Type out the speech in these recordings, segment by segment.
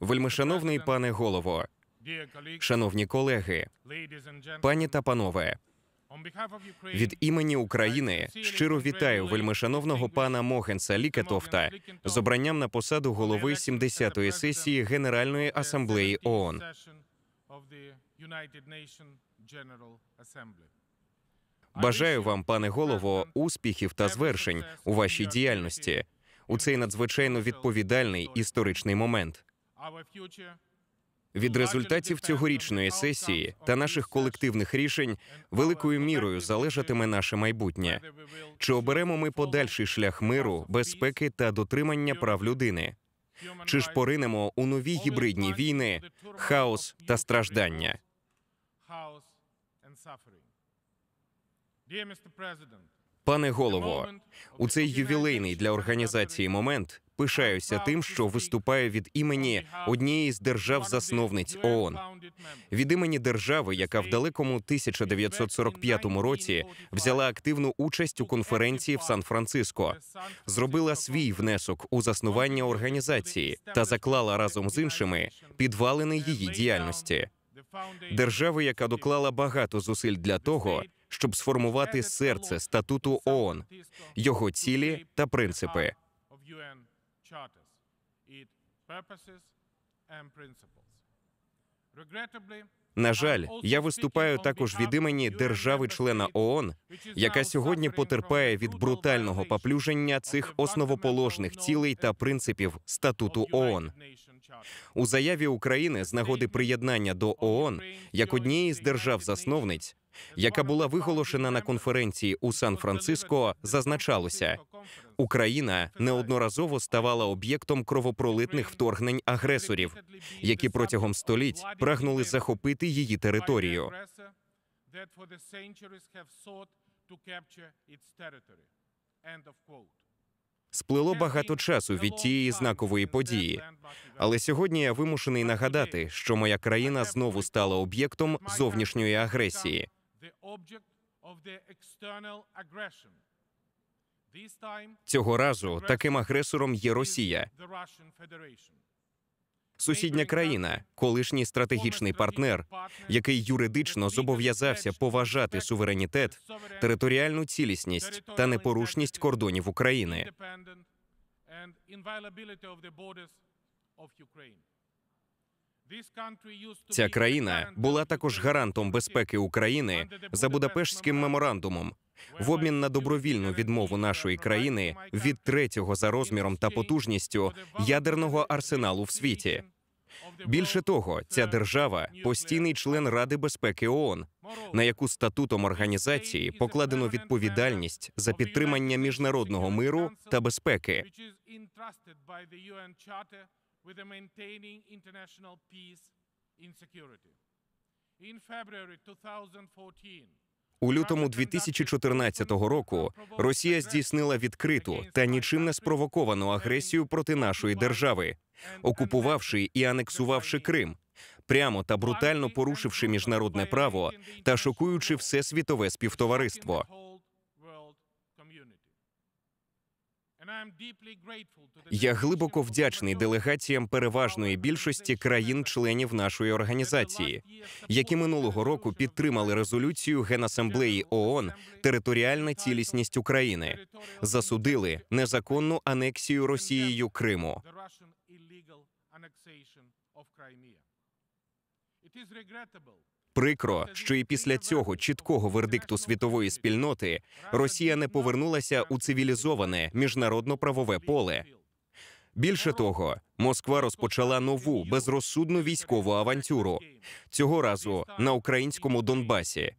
Вельмишановний пане голово, шановні колеги, пані та панове, від імені України щиро вітаю вельмишановного пана Мохенса Лікетофта з обранням на посаду голови 70-ї сесії Генеральної асамблеї ООН. Бажаю вам, пане голово, успіхів та звершень у вашій діяльності у цей надзвичайно відповідальний історичний момент. Від результатів цьогорічної сесії та наших колективних рішень великою мірою залежатиме наше майбутнє. Чи оберемо ми подальший шлях миру, безпеки та дотримання прав людини? Чи ж поринемо у нові гібридні війни, хаос та страждання? Пане голово, у цей ювілейний для організації момент пишаюся тим, що виступаю від імені однієї з держав-засновниць ООН. від імені держави, яка в далекому 1945 році взяла активну участь у конференції в Сан-Франциско, зробила свій внесок у заснування організації та заклала разом з іншими підвалини її діяльності. Держави, яка доклала багато зусиль для того, щоб сформувати серце статуту ООН, його цілі та принципи. На жаль, я виступаю також від імені держави-члена ООН, яка сьогодні потерпає від брутального поплюження цих основоположних цілей та принципів статуту ООН. У заяві України з нагоди приєднання до ООН як однієї з держав-засновниць яка була виголошена на конференції у Сан-Франциско, зазначалося, Україна неодноразово ставала об'єктом кровопролитних вторгнень агресорів, які протягом століть прагнули захопити її територію. Сплило багато часу від тієї знакової події, але сьогодні я вимушений нагадати, що моя країна знову стала об'єктом зовнішньої агресії. Цього разу таким агресором є Росія. Сусідня країна, колишній стратегічний партнер, який юридично зобов'язався поважати суверенітет, територіальну цілісність та непорушність кордонів України. Ця країна була також гарантом безпеки України за Будапештським меморандумом в обмін на добровільну відмову нашої країни від третього за розміром та потужністю ядерного арсеналу в світі. Більше того, ця держава постійний член Ради безпеки ООН, на яку статутом організації покладено відповідальність за підтримання міжнародного миру та безпеки. In February 2014, у лютому 2014 року Росія здійснила відкриту та нічим не спровоковану агресію проти нашої держави, окупувавши і анексувавши Крим, прямо та брутально порушивши міжнародне право та шокуючи все світове співтовариство. Я глибоко вдячний делегаціям переважної більшості країн-членів нашої організації, які минулого року підтримали резолюцію Генасамблеї ООН «Територіальна цілісність України, засудили незаконну анексію Росією Криму. Прикро, що і після цього чіткого вердикту світової спільноти Росія не повернулася у цивілізоване міжнародно-правове поле. Більше того, Москва розпочала нову безрозсудну військову авантюру цього разу на українському Донбасі.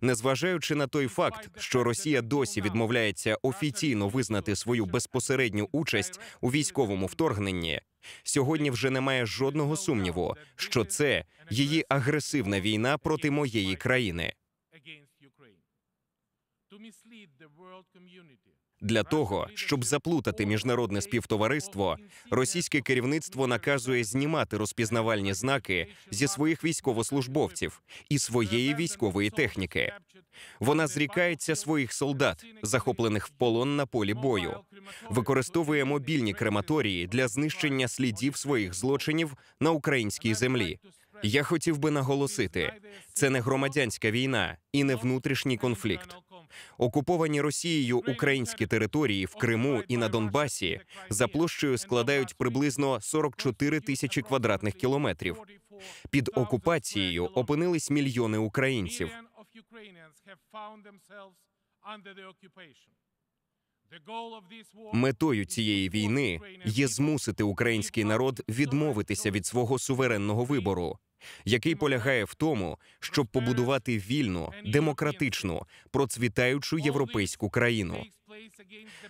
Незважаючи на той факт, що Росія досі відмовляється офіційно визнати свою безпосередню участь у військовому вторгненні, сьогодні вже немає жодного сумніву, що це її агресивна війна проти моєї країни. Для того щоб заплутати міжнародне співтовариство, російське керівництво наказує знімати розпізнавальні знаки зі своїх військовослужбовців і своєї військової техніки. Вона зрікається своїх солдат, захоплених в полон на полі бою, використовує мобільні крематорії для знищення слідів своїх злочинів на українській землі. Я хотів би наголосити, це не громадянська війна і не внутрішній конфлікт. Окуповані Росією українські території в Криму і на Донбасі за площею складають приблизно 44 тисячі квадратних кілометрів. Під окупацією опинились мільйони українців. Метою цієї війни є змусити український народ відмовитися від свого суверенного вибору, який полягає в тому, щоб побудувати вільну, демократичну, процвітаючу європейську країну.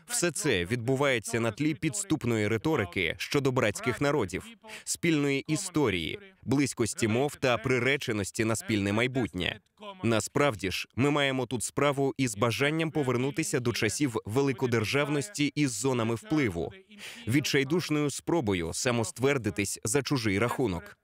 Все це відбувається на тлі підступної риторики щодо братських народів, спільної історії, близькості мов та приреченості на спільне майбутнє. Насправді ж, ми маємо тут справу із бажанням повернутися до часів великодержавності із зонами впливу, відчайдушною спробою самоствердитись за чужий рахунок.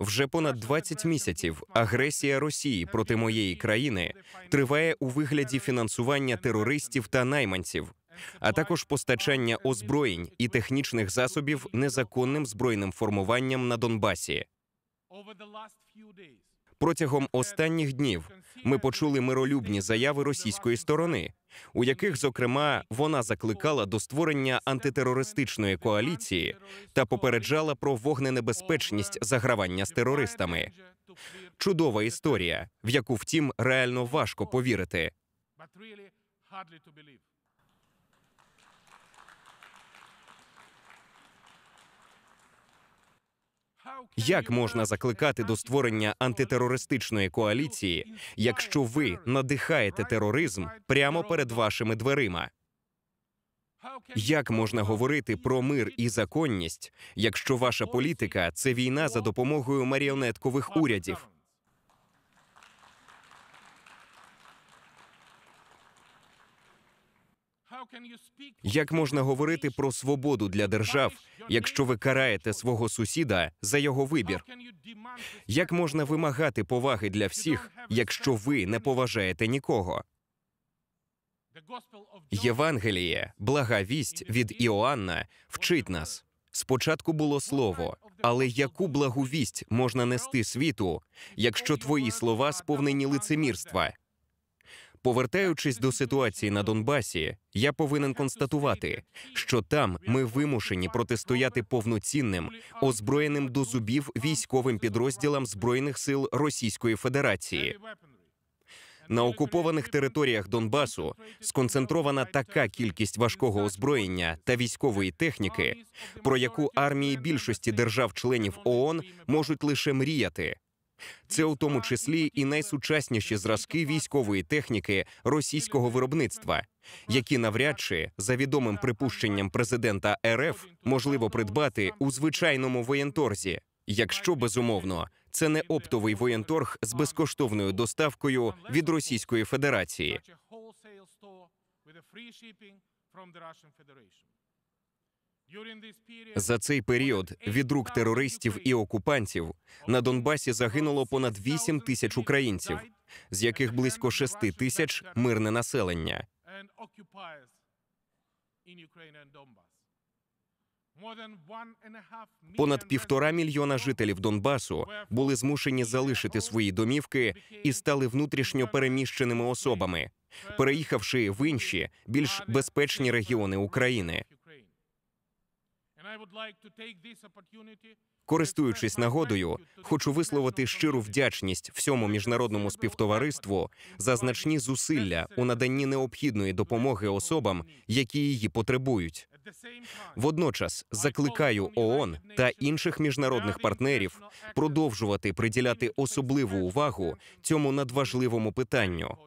Вже понад 20 місяців агресія Росії проти моєї країни триває у вигляді фінансування терористів та найманців, а також постачання озброєнь і технічних засобів незаконним збройним формуванням на Донбасі. Протягом останніх днів ми почули миролюбні заяви російської сторони, у яких, зокрема, вона закликала до створення антитерористичної коаліції та попереджала про вогненебезпечність загравання з терористами. Чудова історія, в яку втім реально важко повірити. Як можна закликати до створення антитерористичної коаліції, якщо ви надихаєте тероризм прямо перед вашими дверима? Як можна говорити про мир і законність, якщо ваша політика це війна за допомогою маріонеткових урядів? Як можна говорити про свободу для держав, якщо ви караєте свого сусіда за його вибір? Як можна вимагати поваги для всіх, якщо ви не поважаєте нікого? Євангеліє, блага вість від Іоанна, вчить нас. Спочатку було слово, але яку благу вість можна нести світу, якщо твої слова сповнені лицемірства? Повертаючись до ситуації на Донбасі, я повинен констатувати, що там ми вимушені протистояти повноцінним, озброєним до зубів військовим підрозділам збройних сил Російської Федерації. На окупованих територіях Донбасу сконцентрована така кількість важкого озброєння та військової техніки, про яку армії більшості держав-членів ООН можуть лише мріяти. Це у тому числі і найсучасніші зразки військової техніки російського виробництва, які навряд чи за відомим припущенням президента РФ можливо придбати у звичайному воєнторзі, якщо безумовно це не оптовий воєнторг з безкоштовною доставкою від Російської Федерації. За цей період від рук терористів і окупантів на Донбасі загинуло понад 8 тисяч українців, з яких близько 6 тисяч мирне населення. Понад півтора мільйона жителів Донбасу були змушені залишити свої домівки і стали внутрішньо переміщеними особами, переїхавши в інші більш безпечні регіони України. Користуючись нагодою, хочу висловити щиру вдячність всьому міжнародному співтовариству за значні зусилля у наданні необхідної допомоги особам, які її потребують. Водночас закликаю ООН та інших міжнародних партнерів продовжувати приділяти особливу увагу цьому надважливому питанню.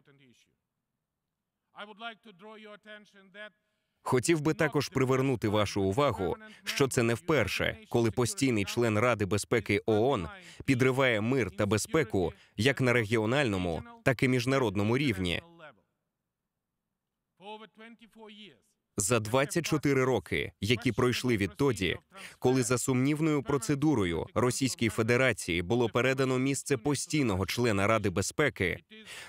Хотів би також привернути вашу увагу, що це не вперше, коли постійний член Ради безпеки ООН підриває мир та безпеку як на регіональному, так і міжнародному рівні. За 24 роки, які пройшли відтоді, коли за сумнівною процедурою Російській Федерації було передано місце постійного члена Ради безпеки,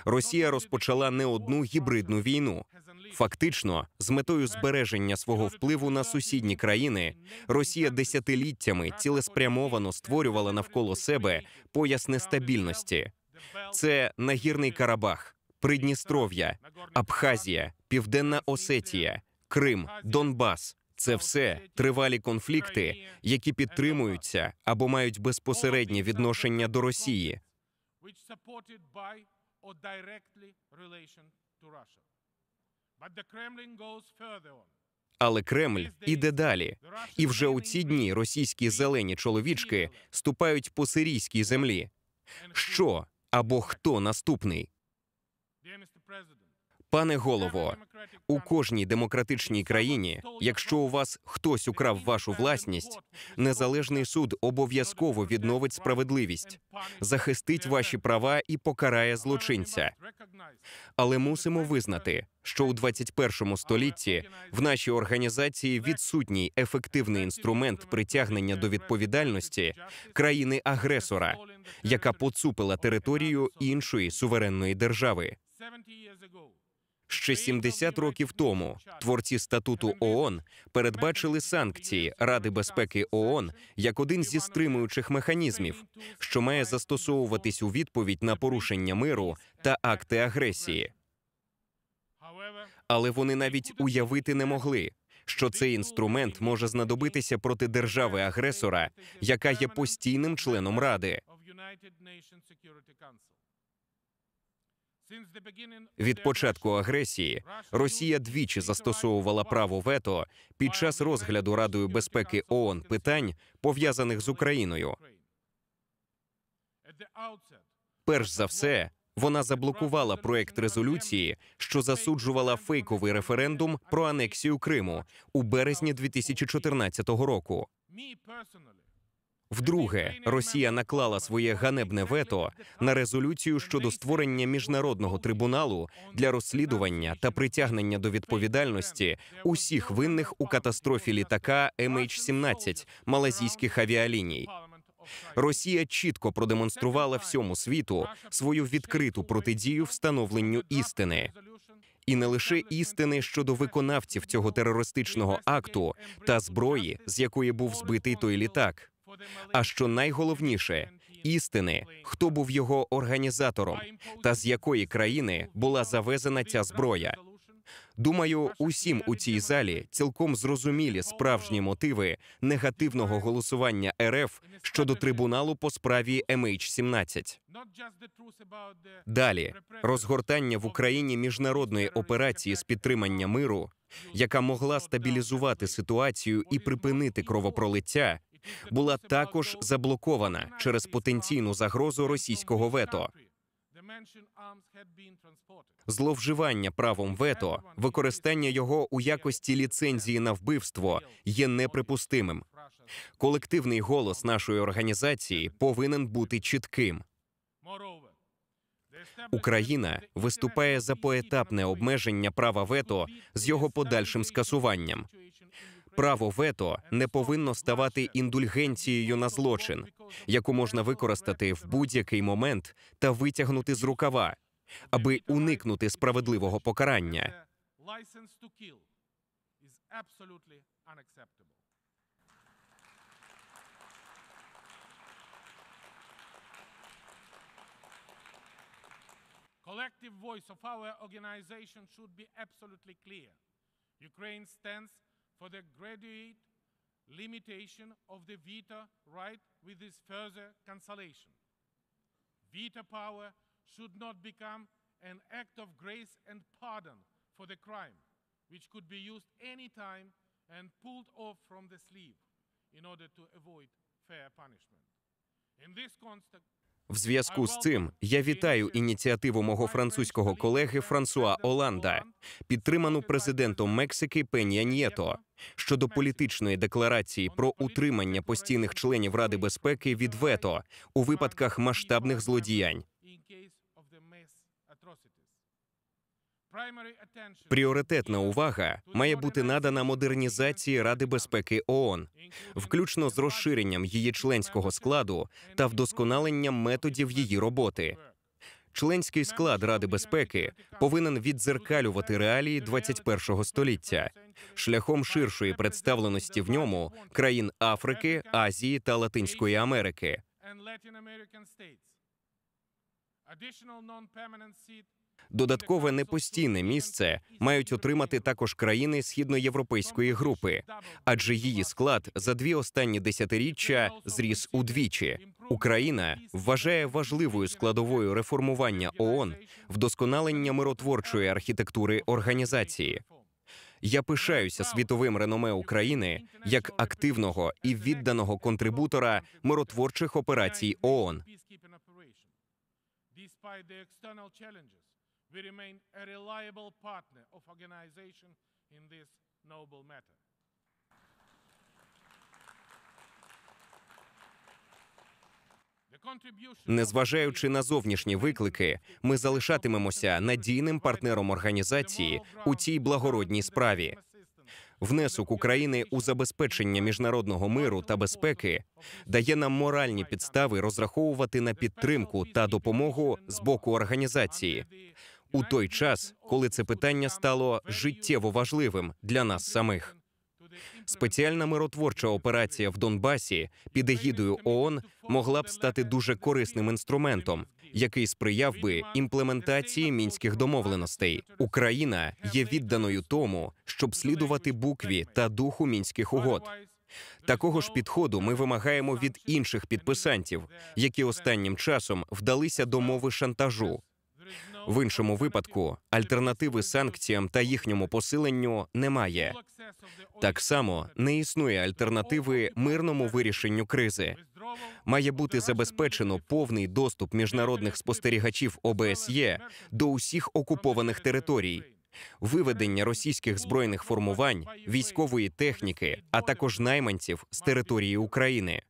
Росія розпочала не одну гібридну війну. Фактично, з метою збереження свого впливу на сусідні країни, Росія десятиліттями цілеспрямовано створювала навколо себе пояс нестабільності. Це нагірний Карабах, Придністров'я, Абхазія, Південна Осетія, Крим, Донбас. Це все тривалі конфлікти, які підтримуються або мають безпосереднє відношення до Росії. which supported by or directly relation to Russia. Але Кремль іде далі. І вже у ці дні російські зелені чоловічки ступають по сирійській землі. Що або хто наступний? Пане голово, у кожній демократичній країні, якщо у вас хтось украв вашу власність, незалежний суд обов'язково відновить справедливість, захистить ваші права і покарає злочинця. Але мусимо визнати, що у 21 столітті в нашій організації відсутній ефективний інструмент притягнення до відповідальності країни-агресора, яка поцупила територію іншої суверенної держави. Ще 70 років тому творці статуту ООН передбачили санкції Ради безпеки ООН як один зі стримуючих механізмів, що має застосовуватись у відповідь на порушення миру та акти агресії. Але вони навіть уявити не могли, що цей інструмент може знадобитися проти держави-агресора, яка є постійним членом Ради. Від початку агресії Росія двічі застосовувала право вето під час розгляду Радою безпеки ООН питань, пов'язаних з Україною. Перш за все, вона заблокувала проект резолюції, що засуджувала фейковий референдум про анексію Криму у березні 2014 року. Вдруге, Росія наклала своє ганебне вето на резолюцію щодо створення міжнародного трибуналу для розслідування та притягнення до відповідальності усіх винних у катастрофі літака MH17 малазійських авіаліній. Росія чітко продемонструвала всьому світу свою відкриту протидію встановленню істини. І не лише істини щодо виконавців цього терористичного акту та зброї, з якої був збитий той літак. А що найголовніше, істини, хто був його організатором, та з якої країни була завезена ця зброя. Думаю, усім у цій залі цілком зрозумілі справжні мотиви негативного голосування РФ щодо трибуналу по справі MH17. Далі розгортання в Україні міжнародної операції з підтримання миру, яка могла стабілізувати ситуацію і припинити кровопролиття, була також заблокована через потенційну загрозу російського вето. Зловживання правом вето, використання його у якості ліцензії на вбивство є неприпустимим. Колективний голос нашої організації повинен бути чітким. Україна виступає за поетапне обмеження права вето з його подальшим скасуванням. Право вето не повинно ставати індульгенцією на злочин, яку можна використати в будь-який момент та витягнути з рукава, аби уникнути справедливого покарання. Collective voice of our organization should be absolutely clear. Ukraine stands for the graduate limitation of the veto right with this further cancellation. Veto power should not become an act of grace and pardon for the crime, which could be used any time and pulled off from the sleeve in order to avoid fair punishment. In this context, В зв'язку з цим я вітаю ініціативу мого французького колеги Франсуа Оланда, підтриману президентом Мексики Пен'я Нєто, щодо політичної декларації про утримання постійних членів Ради безпеки від вето у випадках масштабних злодіянь. Пріоритетна увага має бути надана модернізації Ради безпеки ООН, включно з розширенням її членського складу та вдосконаленням методів її роботи. Членський склад Ради безпеки повинен віддзеркалювати реалії 21-го століття шляхом ширшої представленості в ньому країн Африки, Азії та Латинської Америки. Додаткове непостійне місце мають отримати також країни східноєвропейської групи, адже її склад за дві останні десятиріччя зріс удвічі. Україна вважає важливою складовою реформування ООН вдосконалення миротворчої архітектури організації. Я пишаюся світовим реноме України як активного і відданого контрибутора миротворчих операцій ООН. We remain a reliable partner of organization in this noble matter. Незважаючи на зовнішні виклики, ми залишатимемося надійним партнером організації у цій благородній справі. Внесок України у забезпечення міжнародного миру та безпеки дає нам моральні підстави розраховувати на підтримку та допомогу з боку організації у той час, коли це питання стало життєво важливим для нас самих. Спеціальна миротворча операція в Донбасі під егідою ООН могла б стати дуже корисним інструментом, який сприяв би імплементації мінських домовленостей. Україна є відданою тому, щоб слідувати букві та духу мінських угод. Такого ж підходу ми вимагаємо від інших підписантів, які останнім часом вдалися до мови шантажу. В іншому випадку альтернативи санкціям та їхньому посиленню немає. Так само не існує альтернативи мирному вирішенню кризи. Має бути забезпечено повний доступ міжнародних спостерігачів ОБСЄ до усіх окупованих територій. Виведення російських збройних формувань, військової техніки, а також найманців з території України,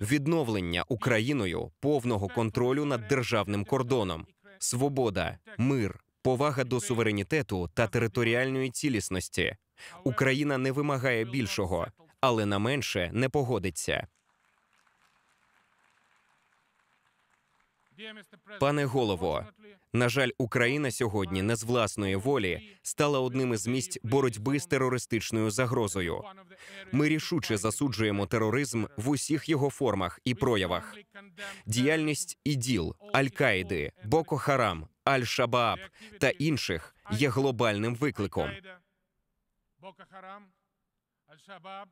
відновлення Україною повного контролю над державним кордоном, свобода, мир, повага до суверенітету та територіальної цілісності. Україна не вимагає більшого, але на менше не погодиться. Пане голово, на жаль, Україна сьогодні не з власної волі стала одним із місць боротьби з терористичною загрозою. Ми рішуче засуджуємо тероризм в усіх його формах і проявах. Діяльність іділ, Аль-Каїди, Боко Харам, Аль-Шабааб та інших є глобальним викликом. Аль-Шабаб,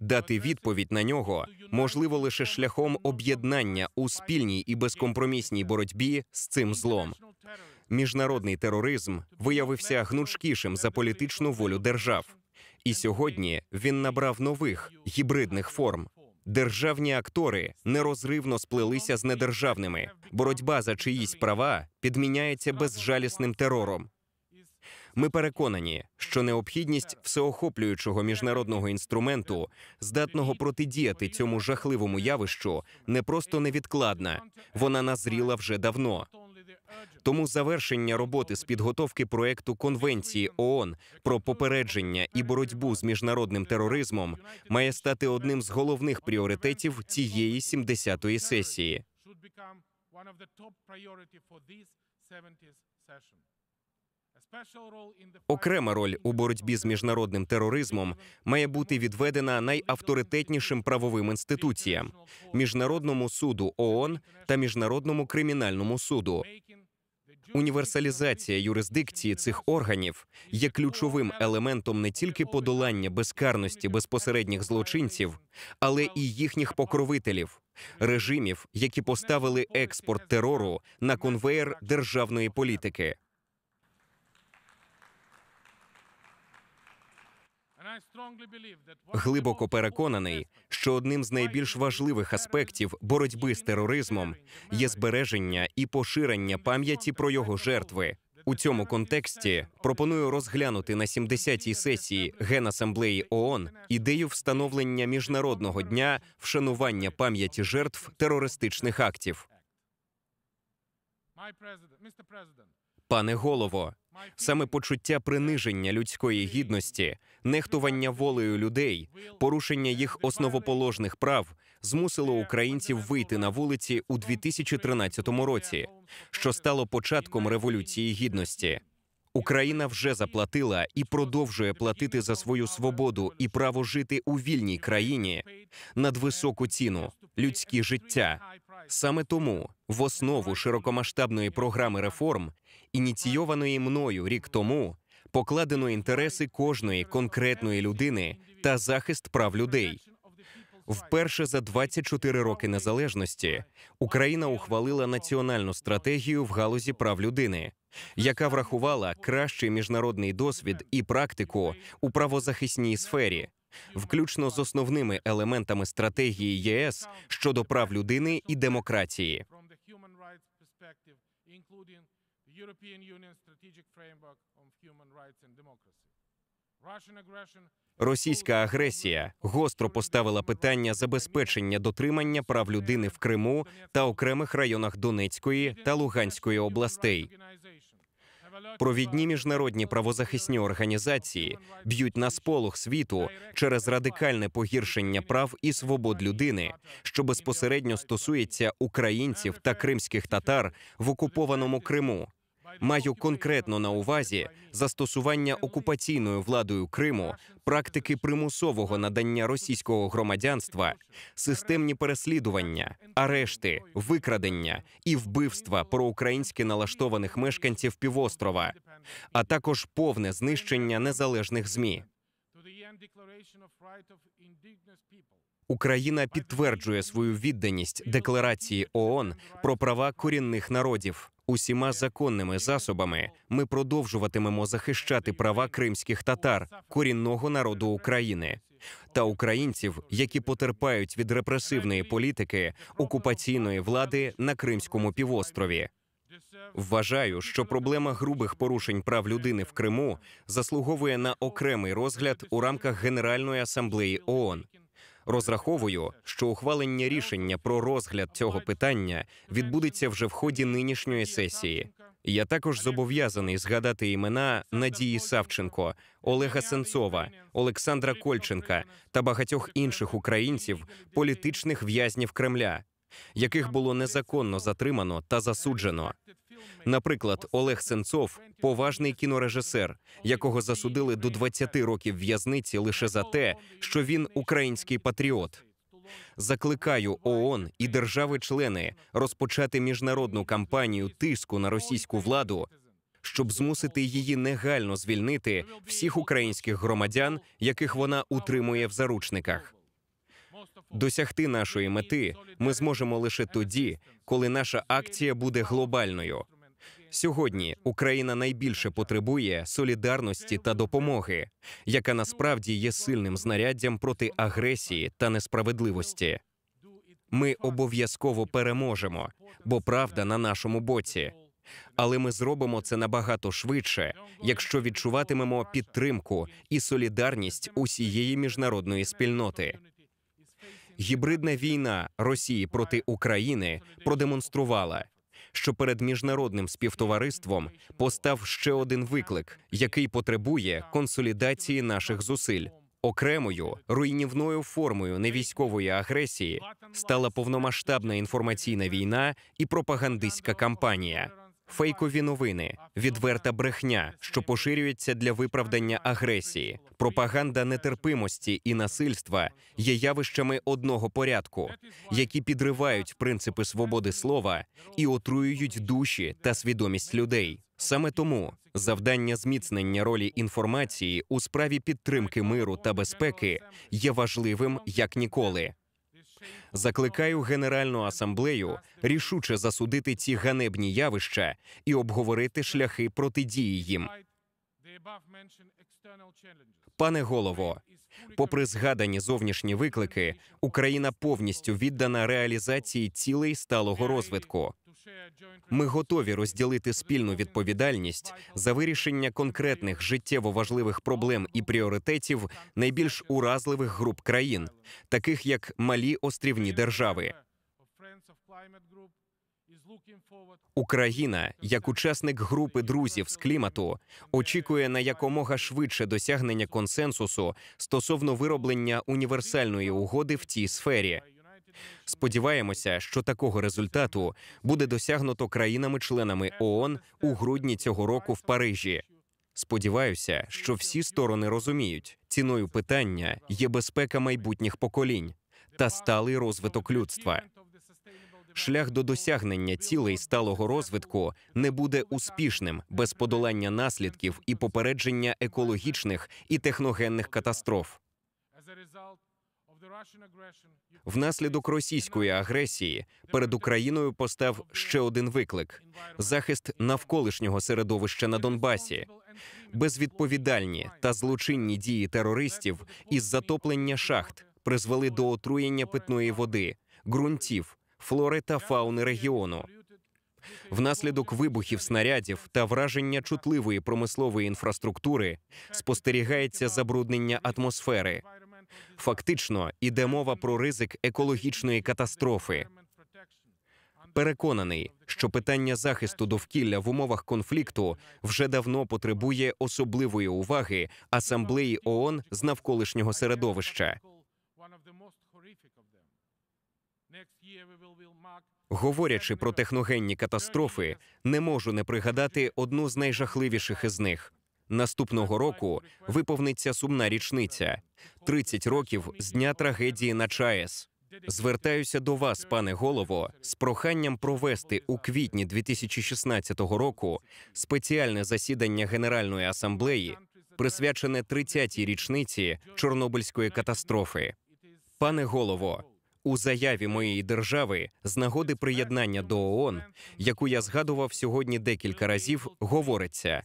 Дати відповідь на нього можливо лише шляхом об'єднання у спільній і безкомпромісній боротьбі з цим злом. Міжнародний тероризм виявився гнучкішим за політичну волю держав, і сьогодні він набрав нових гібридних форм. Державні актори нерозривно сплелися з недержавними. Боротьба за чиїсь права підміняється безжалісним терором. Ми переконані, що необхідність всеохоплюючого міжнародного інструменту, здатного протидіяти цьому жахливому явищу, не просто невідкладна, вона назріла вже давно. Тому завершення роботи з підготовки проекту Конвенції ООН про попередження і боротьбу з міжнародним тероризмом має стати одним з головних пріоритетів цієї 70-ї сесії. Окрема роль у боротьбі з міжнародним тероризмом має бути відведена найавторитетнішим правовим інституціям міжнародному суду ООН та міжнародному кримінальному суду. Універсалізація юрисдикції цих органів є ключовим елементом не тільки подолання безкарності безпосередніх злочинців, але і їхніх покровителів, режимів, які поставили експорт терору на конвеєр державної політики. Глибоко переконаний, що одним з найбільш важливих аспектів боротьби з тероризмом є збереження і поширення пам'яті про його жертви. У цьому контексті пропоную розглянути на 70-й сесії Генасамблеї ООН ідею встановлення міжнародного дня вшанування пам'яті жертв терористичних актів. Пане голово, саме почуття приниження людської гідності, нехтування волею людей, порушення їх основоположних прав змусило українців вийти на вулиці у 2013 році, що стало початком революції гідності. Україна вже заплатила і продовжує платити за свою свободу і право жити у вільній країні надвисоку ціну людські життя. Саме тому в основу широкомасштабної програми реформ, ініційованої мною рік тому, покладено інтереси кожної конкретної людини та захист прав людей. Вперше за 24 роки незалежності Україна ухвалила національну стратегію в галузі прав людини, яка врахувала кращий міжнародний досвід і практику у правозахисній сфері, включно з основними елементами стратегії ЄС щодо прав людини і демократії. The European Union Strategic Framework on Human Rights and Democracy. Russian aggression Російська агресія гостро поставила питання забезпечення дотримання прав людини в Криму та окремих районах Донецької та Луганської областей. Провідні міжнародні правозахисні організації б'ють на сполох світу через радикальне погіршення прав і свобод людини, що безпосередньо стосується українців та кримських татар в окупованому Криму. Маю конкретно на увазі застосування окупаційною владою Криму, практики примусового надання російського громадянства, системні переслідування, арешти, викрадення і вбивства проукраїнськи налаштованих мешканців півострова, а також повне знищення незалежних змі. Україна підтверджує свою відданість декларації ООН про права корінних народів. Усіма законними засобами ми продовжуватимемо захищати права кримських татар, корінного народу України та українців, які потерпають від репресивної політики окупаційної влади на Кримському півострові. Вважаю, що проблема грубих порушень прав людини в Криму заслуговує на окремий розгляд у рамках Генеральної асамблеї ООН. Розраховую, що ухвалення рішення про розгляд цього питання відбудеться вже в ході нинішньої сесії. Я також зобов'язаний згадати імена Надії Савченко, Олега Сенцова, Олександра Кольченка та багатьох інших українців, політичних в'язнів Кремля, яких було незаконно затримано та засуджено. Наприклад, Олег Сенцов поважний кінорежисер, якого засудили до 20 років в'язниці лише за те, що він український патріот. Закликаю ООН і держави-члени розпочати міжнародну кампанію тиску на російську владу, щоб змусити її негайно звільнити всіх українських громадян, яких вона утримує в заручниках. Досягти нашої мети ми зможемо лише тоді, коли наша акція буде глобальною. Сьогодні Україна найбільше потребує солідарності та допомоги, яка насправді є сильним знаряддям проти агресії та несправедливості. Ми обов'язково переможемо, бо правда на нашому боці. Але ми зробимо це набагато швидше, якщо відчуватимемо підтримку і солідарність усієї міжнародної спільноти. Гібридна війна Росії проти України продемонструвала, що перед міжнародним співтовариством постав ще один виклик, який потребує консолідації наших зусиль. Окремою руйнівною формою невійськової агресії стала повномасштабна інформаційна війна і пропагандистська кампанія. Фейкові новини, відверта брехня, що поширюється для виправдання агресії, пропаганда нетерпимості і насильства є явищами одного порядку, які підривають принципи свободи слова і отруюють душі та свідомість людей. Саме тому завдання зміцнення ролі інформації у справі підтримки миру та безпеки є важливим як ніколи. Закликаю Генеральну асамблею рішуче засудити ці ганебні явища і обговорити шляхи протидії їм. Пане голово, попри згадані зовнішні виклики, Україна повністю віддана реалізації цілей сталого розвитку. Ми готові розділити спільну відповідальність за вирішення конкретних життєво важливих проблем і пріоритетів найбільш уразливих груп країн, таких як малі острівні держави. Україна, як учасник групи друзів з клімату, очікує на якомога швидше досягнення консенсусу стосовно вироблення універсальної угоди в цій сфері. Сподіваємося, що такого результату буде досягнуто країнами-членами ООН у грудні цього року в Парижі. Сподіваюся, що всі сторони розуміють, ціною питання є безпека майбутніх поколінь та сталий розвиток людства. Шлях до досягнення цілей сталого розвитку не буде успішним без подолання наслідків і попередження екологічних і техногенних катастроф. Внаслідок російської агресії перед Україною постав ще один виклик: захист навколишнього середовища на Донбасі, безвідповідальні та злочинні дії терористів із затоплення шахт призвели до отруєння питної води, ґрунтів, флори та фауни регіону. Внаслідок вибухів снарядів та враження чутливої промислової інфраструктури спостерігається забруднення атмосфери. Фактично іде мова про ризик екологічної катастрофи. Переконаний, що питання захисту довкілля в умовах конфлікту вже давно потребує особливої уваги асамблеї ООН з навколишнього середовища. Говорячи про техногенні катастрофи, не можу не пригадати одну з найжахливіших із них. Наступного року виповниться сумна річниця 30 років з дня трагедії на ЧАЕС. Звертаюся до вас, пане голово, з проханням провести у квітні 2016 року спеціальне засідання Генеральної асамблеї, присвячене 30-й річниці Чорнобильської катастрофи. Пане голово, у заяві моєї держави з нагоди приєднання до ООН, яку я згадував сьогодні декілька разів, говориться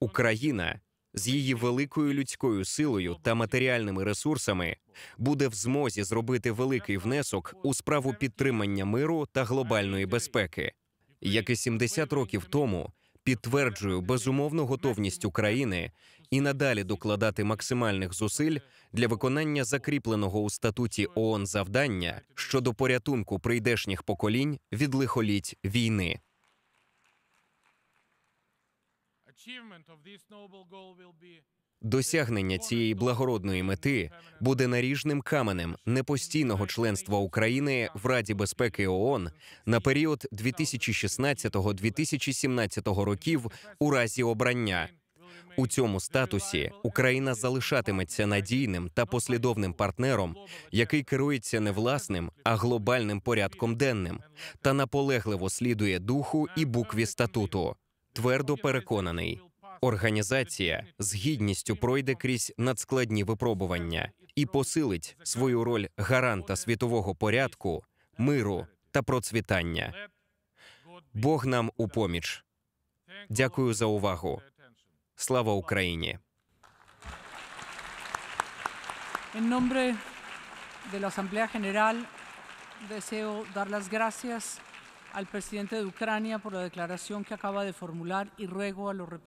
Україна з її великою людською силою та матеріальними ресурсами буде в змозі зробити великий внесок у справу підтримання миру та глобальної безпеки. Як і 70 років тому, підтверджую безумовну готовність України і надалі докладати максимальних зусиль для виконання закріпленого у статуті ООН завдання щодо порятунку прийдешніх поколінь від лихоліть війни. Досягнення цієї благородної мети буде наріжним каменем непостійного членства України в Раді безпеки ООН на період 2016-2017 років у разі обрання. У цьому статусі Україна залишатиметься надійним та послідовним партнером, який керується не власним, а глобальним порядком денним та наполегливо слідує духу і букві статуту. Твердо переконаний. Організація з гідністю пройде крізь надскладні випробування і посилить свою роль гаранта світового порядку, миру та процвітання. Бог нам у поміч. Дякую за увагу. Слава Україні! En nombre de la Asamblea General, deseo dar las gracias al presidente de Ucrania por la declaración que acaba de formular y ruego a los